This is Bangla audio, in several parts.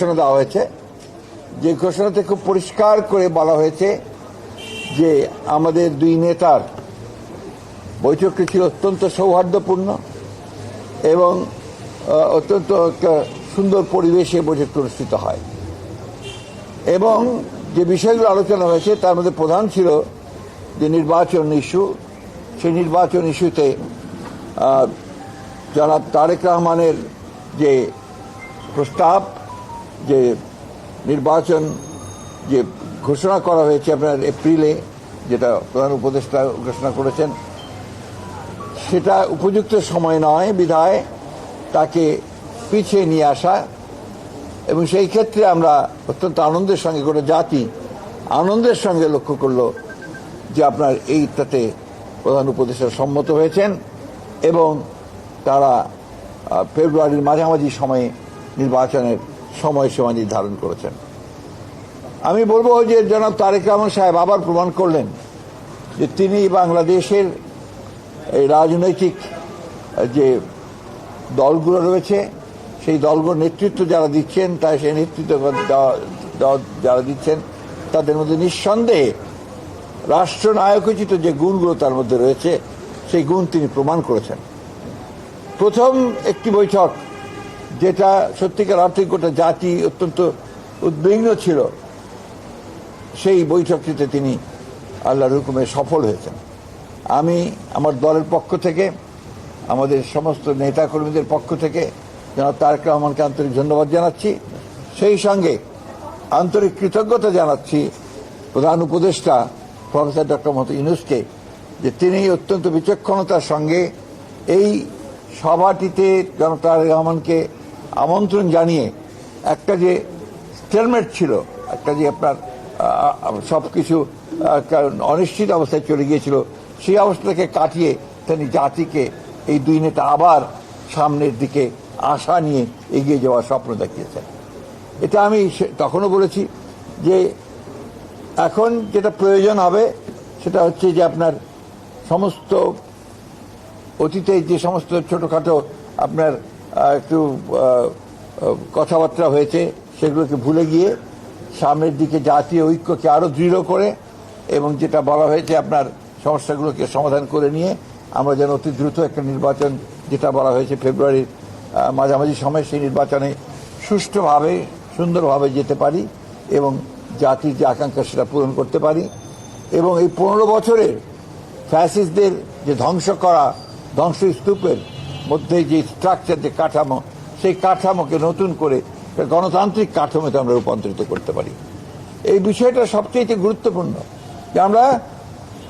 ঘোষণা দেওয়া হয়েছে। যে ঘোষণাতে খুব পরিষ্কার করে বলা হয়েছে যে আমাদের দুই নেতার বৈঠকটি ছিল অত্যন্ত সৌহার্দ্যপূর্ণ এবং অত্যন্ত একটা সুন্দর পরিবেশে বৈঠকটি অনুষ্ঠিত হয়। এবং যে বিষয়গুলো আলোচনা হয়েছে, তার মধ্যে প্রধান ছিল যে নির্বাচন ইস্যু। সেই নির্বাচন ইস্যুতে জনাব তারেক রহমানের যে প্রস্তাব যে নির্বাচন যে ঘোষণা করা হয়েছে আপনার এপ্রিলে, যেটা প্রধান উপদেষ্টা ঘোষণা করেছেন, সেটা উপযুক্ত সময় নয় বিধায় তাকে পিছিয়ে নিয়ে আসা। এবং সেই ক্ষেত্রে আমরা অত্যন্ত আনন্দের সঙ্গে গোটা জাতি আনন্দের সঙ্গে লক্ষ্য করল যে আপনার এইটাতে প্রধান উপদেষ্টা সম্মত হয়েছেন এবং তারা ফেব্রুয়ারির মাঝামাঝি সময়ে নির্বাচনের সময়সীমা নির্ধারণ করেছেন। আমি বলব যে জনাব তারেক রহমান সাহেব আবার প্রমাণ করলেন যে তিনি বাংলাদেশের এই রাজনৈতিক যে দলগুলো রয়েছে, সেই দলগুলোর নেতৃত্ব যারা দিচ্ছেন, তাই সেই নেতৃত্ব যারা দিচ্ছেন, তাদের মধ্যে নিঃসন্দেহে রাষ্ট্রনায়কোচিত যে গুণগুলো তার মধ্যে রয়েছে, সেই গুণ তিনি প্রমাণ করেছেন। প্রথম একটি বৈঠক যেটা সত্যিকার অর্থে গোটা জাতি অত্যন্ত উদ্বিগ্ন ছিল, সেই বৈঠকটিতে তিনি আল্লাহর হুকুমে সফল হয়েছেন। আমি আমার দলের পক্ষ থেকে, আমাদের সমস্ত নেতাকর্মীদের পক্ষ থেকে জনাব তারেক রহমানকে আন্তরিক ধন্যবাদ জানাচ্ছি। সেই সঙ্গে আন্তরিক কৃতজ্ঞতা জানাচ্ছি প্রধান উপদেষ্টা প্রফেসর ডক্টর মোহাম্মদ ইউনুসকে যে তিনি অত্যন্ত বিচক্ষণতার সঙ্গে এই সভাটিতে জনাব তারেক রহমানকে আমন্ত্রণ জানিয়ে একটা যে স্টেলমেট ছিল, একটা যে আপনার সব কিছু অনিশ্চিত অবস্থায় চলে গিয়েছিল, সেই অবস্থাকে কাটিয়ে তিনি জাতিকে এই দুই নেতা আবার সামনের দিকে আশা নিয়ে এগিয়ে যাওয়ার স্বপ্ন দেখিয়েছেন। এটা আমি তখনও বলেছি যে এখন যেটা প্রয়োজন হবে সেটা হচ্ছে যে আপনার সমস্ত অতীতে যে সমস্ত ছোটোখাটো আপনার একটু কথাবার্তা হয়েছে, সেগুলোকে ভুলে গিয়ে সামনের দিকে জাতীয় ঐক্যকে আরও দৃঢ় করে এবং যেটা বলা হয়েছে, আপনার সমস্যাগুলোকে সমাধান করে নিয়ে আমরা যেন অতি দ্রুত একটা নির্বাচন, যেটা বলা হয়েছে ফেব্রুয়ারির মাঝামাঝি সময় সেই নির্বাচনে সুষ্ঠুভাবে, সুন্দরভাবে যেতে পারি এবং জাতির যে আকাঙ্ক্ষা সেটা পূরণ করতে পারি এবং এই পনেরো বছরের ফ্যাসিস্টদের যে ধ্বংস করা, ধ্বংসস্তূপের মধ্যে যে স্ট্রাকচার যে কাঠামো সেই কাঠামোকে নতুন করে গণতান্ত্রিক কাঠামোতে আমরা রূপান্তরিত করতে পারি। এই বিষয়টা সবচেয়ে গুরুত্বপূর্ণ যে আমরা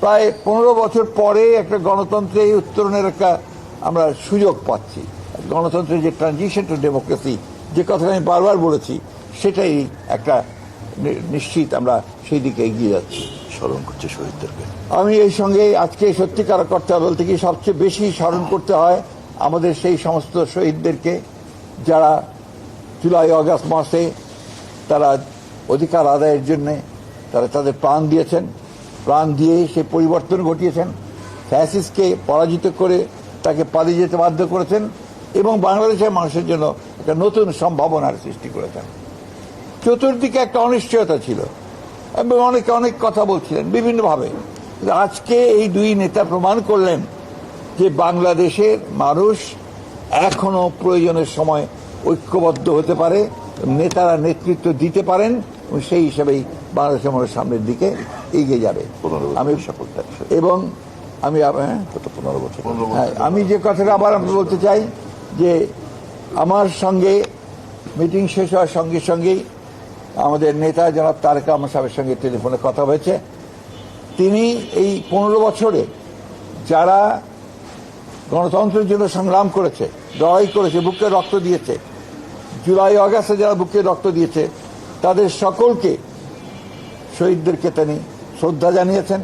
প্রায় পনেরো বছর পরে একটা গণতন্ত্রে এই উত্তরণের একটা আমরা সুযোগ পাচ্ছি। গণতন্ত্রের যে ট্রানজিশন টু ডেমোক্রেসি যে কথাটা আমি বারবার বলেছি সেটাই একটা নিশ্চিত আমরা সেই দিকে এগিয়ে যাচ্ছি। স্মরণ করছে শহীদদেরকে। আমি এই সঙ্গে আজকে সত্যিকার করতে বলতে কি সবচেয়ে বেশি স্মরণ করতে হয় আমাদের সেই সমস্ত শহীদদেরকে যারা জুলাই অগাস্ট মাসে তারা অধিকার আদায়ের জন্য তারা তাদের প্রাণ দিয়েছেন। প্রাণ দিয়ে সে পরিবর্তন ঘটিয়েছেন। ফ্যাসিসকে পরাজিত করে তাকে পালিয়ে যেতে বাধ্য করেছেন এবং বাংলাদেশের মানুষের জন্য একটা নতুন সম্ভাবনার সৃষ্টি করেছেন। চতুর্দিকে একটা অনিশ্চয়তা ছিল এবং অনেকে অনেক কথা বলছিলেন বিভিন্নভাবে। আজকে এই দুই নেতা প্রমাণ করলেন যে বাংলাদেশের মানুষ এখনও প্রয়োজনের সময় ঐক্যবদ্ধ হতে পারে নেতারা নেতৃত্ব দিতে পারেন সেই হিসাবেই বাংলাদেশের মানুষ সামনের দিকে এগিয়ে যাবে। আমি এবং আমি হ্যাঁ? পনেরো বছর। হ্যাঁ, আমি যে কথাটা আবার আমি বলতে চাই যে আমার সঙ্গে মিটিং শেষ হওয়ার সঙ্গে সঙ্গেই আমাদের নেতা জনাব তারেক আমার সাহেবের সঙ্গে টেলিফোনে কথা হয়েছে। তিনি এই পনেরো বছরে যারা গণতন্ত্রের জন্য সংগ্রাম করেছে লড়াই করেছে বুকে রক্ত দিয়েছে। জুলাই অগাস্টে যারা বুকে রক্ত দিয়েছে তাদের সকলকে শহীদদেরকে তিনি শ্রদ্ধা জানিয়েছেন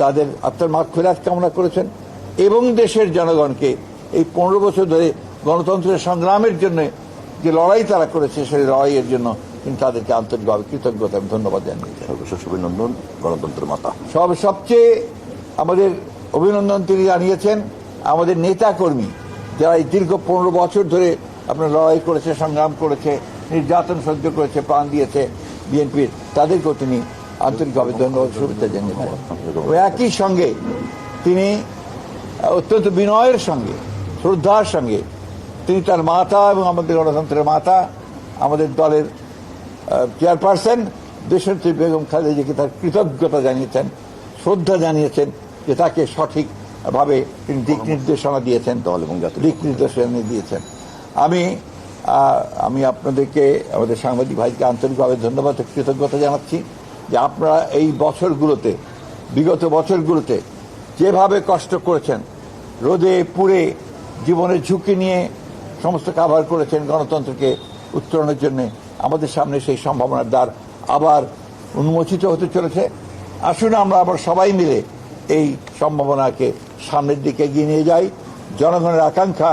তাদের আত্মার ফেরাত কামনা করেছেন এবং দেশের জনগণকে এই পনেরো বছর ধরে গণতন্ত্রের সংগ্রামের জন্য যে লড়াই তারা করেছে সেই লড়াইয়ের জন্য তিনি তাদেরকে আন্তরিকভাবে কৃতজ্ঞতা এবং ধন্যবাদ জানিয়েছেন সর্বশেষ অভিনন্দন গণতন্ত্রের মাতা। সব সবচেয়ে আমাদের অভিনন্দন তিনি জানিয়েছেন। আমাদের নেতা কর্মী যারা এই দীর্ঘ পনেরো বছর ধরে আপনার লড়াই করেছে, সংগ্রাম করেছে, নির্যাতন সহ্য করেছে, প্রাণ দিয়েছে বিএনপির, তাদেরকেও তিনি আন্তরিকভাবে ধন্যবাদ, শুভেচ্ছা জানিয়েছেন একই সঙ্গে তিনি অত্যন্ত বিনয়ের সঙ্গে, শ্রদ্ধার সঙ্গে তিনি তার মাতা এবং আমাদের গণতন্ত্রের মাতা, আমাদের দলের চেয়ারপারসন দেশনেত্রী বেগম খালেদাজিকে তার কৃতজ্ঞতা জানিয়েছেন, শ্রদ্ধা জানিয়েছেন যে তাকে সঠিকভাবে তিনি দিক নির্দেশনা দিয়েছেন দল এবং জাতীয় দিক নির্দেশনা দিয়েছেন। আমি আমি আপনাদেরকে, আমাদের সাংবাদিক ভাইকে আন্তরিকভাবে ধন্যবাদ কৃতজ্ঞতা জানাচ্ছি যে আপনারা এই বছরগুলোতে, বিগত বছরগুলোতে যেভাবে কষ্ট করেছেন, রোদে পুড়ে জীবনের ঝুঁকি নিয়ে সমস্ত কাভার করেছেন গণতন্ত্রকে উত্তরণের জন্য, আমাদের সামনে সেই সম্ভাবনার দ্বার আবার উন্মোচিত হতে চলেছে। আসুন আমরা আবার সবাই মিলে এই সম্ভাবনাকে সামনের দিকে এগিয়ে নিয়ে যাই। জনগণের আকাঙ্ক্ষা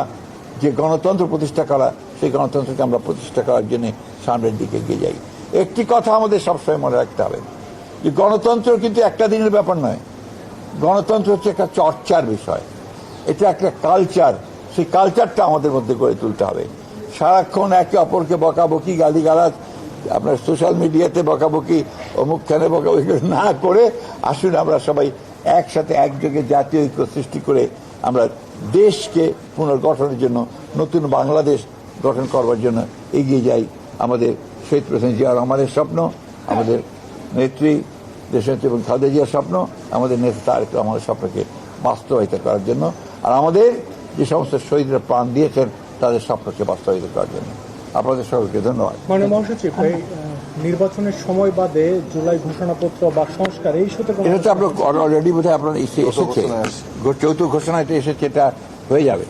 যে গণতন্ত্র প্রতিষ্ঠা করা, সেই গণতন্ত্রকে আমরা প্রতিষ্ঠা করার জন্য সামনের দিকে এগিয়ে যাই। একটি কথা আমাদের সবসময় মনে রাখতে হবে, যে গণতন্ত্র কিন্তু একটা দিনের ব্যাপার নয়। গণতন্ত্র হচ্ছে একটা চর্চার বিষয়। এটা একটা কালচার সেই কালচারটা আমাদের মধ্যে গড়ে তুলতে হবে। সারাক্ষণ একে অপরকে বকাবকি, গালিগালাজ, আপনার সোশ্যাল মিডিয়াতে বকাবকি, অমুকখানে বকাবকি না করে আসুন আমরা সবাই একসাথে একযোগে জাতীয় ঐক্য সৃষ্টি করে আমরা দেশকে পুনর্গঠনের জন্য, নতুন বাংলাদেশ গঠন করবার জন্য এগিয়ে যাই। আমাদের শহীদ প্রেসিডেন্ট জিয়া রহমানের স্বপ্ন, আমাদের নেত্রী দেশনেত্রী এবং খালেদা জিয়ার স্বপ্ন, আমাদের নেতা তারেক আমাদের স্বপ্নকে বাস্তবায়িত করার জন্য। আর আমাদের যে সমস্ত শহীদরা প্রাণ দিয়েছেন, তাদের স্বপ্নকে বাস্তবায়িত করার জন্য। আপনাদের সকলকে ধন্যবাদ। নির্বাচনের সময় বাদে জুলাই ঘোষণাপত্র বা সংস্কার এই ইস্যুতে কোনো এটা তো আপনার অলরেডি বোধহয় আপনার এসে- এসেছে। চৌথ ঘোষণা এটা এসেছে এটা হয়ে যাবে।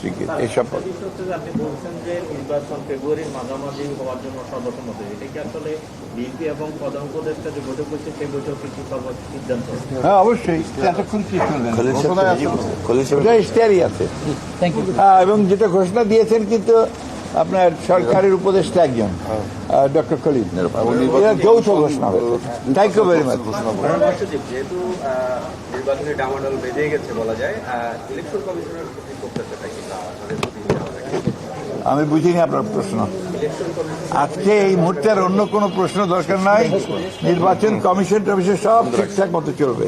ঠিক আছে, এইসব বিষয় হচ্ছে যে আপনি বলছেন যে নির্বাচন ফেব্রুয়ারির মাঝামাঝি হওয়ার জন্য সর্বসম্মত এটা কি আসলে বিএনপি এবং প্রধান উপদেষ্টা যে বৈঠক হয়েছে সেই বৈঠকে কি সিদ্ধান্ত? হ্যাঁ অবশ্যই। এতক্ষণ কি আছে হ্যাঁ এবং যেটা ঘোষণা দিয়েছেন কিন্তু আপনার সরকারের উপদেষ্টা একজন ডক্টর খলিল। এটা যৌথ ঘোষণা হয়েছে। থ্যাংক ইউ ভেরি মাচ যেহেতু আহ, ডামাডোল বেঁধে গেছে বলা যায় ইলেকশন কমিশনের প্রতি প্রত্যাশাটা কি তা তাদের প্রতি কি হবে? আমি বুঝিনি আপনার প্রশ্ন। আজকে এই মুহূর্তে আর অন্য কোনো প্রশ্ন দরকার নাই। নির্বাচন কমিশন টমিশন সব ঠিকঠাক মতো চলবে।